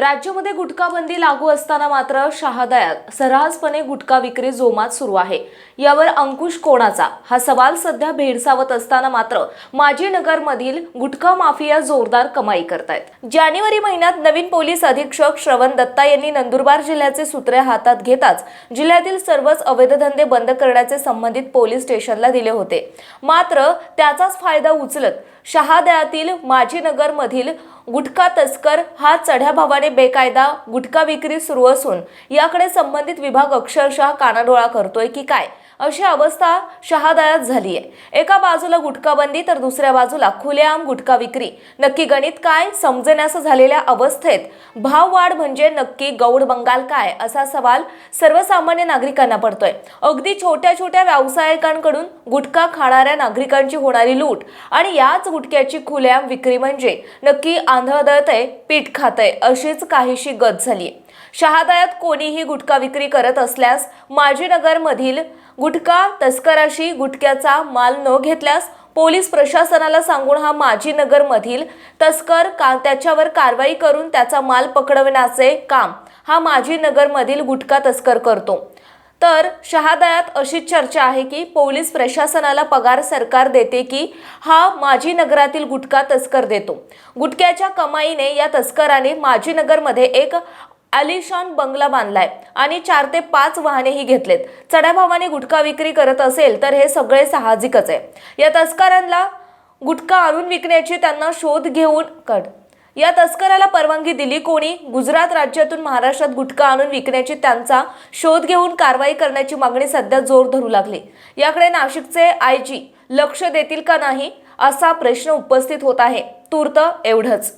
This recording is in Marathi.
राज्यामध्ये गुटखा बंदी लागू असताना मात्र शहादयात सर्रासपणे गुटखा विक्री जोमात सुरू आहे. यावर अंकुश कोणाचा? हा सवाल सध्या भेडसावत असताना मात्र माजी नगरमधील गुटखा माफिया जोरदार कमाई करतायत. जानेवारी महिन्यात नवीन पोलीस अधीक्षक श्रवण दत्ता यांनी नंदुरबार जिल्ह्याचे सूत्रे हातात घेताच जिल्ह्यातील सर्वच अवैध धंदे बंद करण्याचे संबंधित पोलीस स्टेशनला दिले होते. मात्र त्याचाच फायदा उचलत शहादयातील माजी नगरमधील गुटखा तस्कर हा चढ्या भावाने बेकायदा गुटखा विक्री सुरू असून याकडे संबंधित विभाग अक्षरशः कानाडोळा करतोय की काय? अशी अवस्था शहादयात झाली आहे. एका बाजूला गुटखाबंदी तर दुसऱ्या बाजूला खुलेआम गुटखा विक्री. नक्की गणित काय? समजण्याचं झालेल्या अवस्थेत भाववाढ म्हणजे नक्की गौड बंगाल काय? असा सवाल सर्वसामान्य नागरिकांना पडतोय. अगदी छोट्या छोट्या व्यावसायिकांकडून गुटखा खाणाऱ्या नागरिकांची होणारी लूट आणि याच गुटख्याची खुलेआम विक्री म्हणजे नक्की आंधळदळतय पीठ खातय अशीच काहीशी गत झाली शहादायात कोणीही गुटखा विक्री करत असल्यास माजीनगरमधील गुटखा तस्कराशी गुटख्याचा माल न घेतल्यास पोलीस प्रशासनाला सांगून हा माजी नगरमधील तस्कर का त्याच्यावर कारवाई करून त्याचा माल पकडवण्याचे काम हा माजी नगरमधील गुटखा तस्कर करतो. तर शहादयात अशी चर्चा आहे की पोलीस प्रशासनाला पगार सरकार देते की हा माजी नगरातील गुटखा तस्कर देतो. गुटख्याच्या कमाईने या तस्कराने माजी नगरमध्ये एक आलिशान बंगला बांधलाय आणि चार ते पाच वाहनेही घेतलेत. चढ्या भावाने गुटखा विक्री करत असेल तर हे सगळे साहजिकच आहे. या तस्करांना गुटखा आणून विकण्याची त्यांना शोध घेऊन कट या तस्कराला परवानगी दिली कोणी? गुजरात राज्यातून महाराष्ट्रात गुटखा आणून विकण्याची त्यांचा शोध घेऊन कारवाई करण्याची मागणी सध्या जोर धरू लागली. याकडे नाशिकचे आय जी लक्ष देतील का नाही असा प्रश्न उपस्थित होत आहे. तूर्त एवढंच.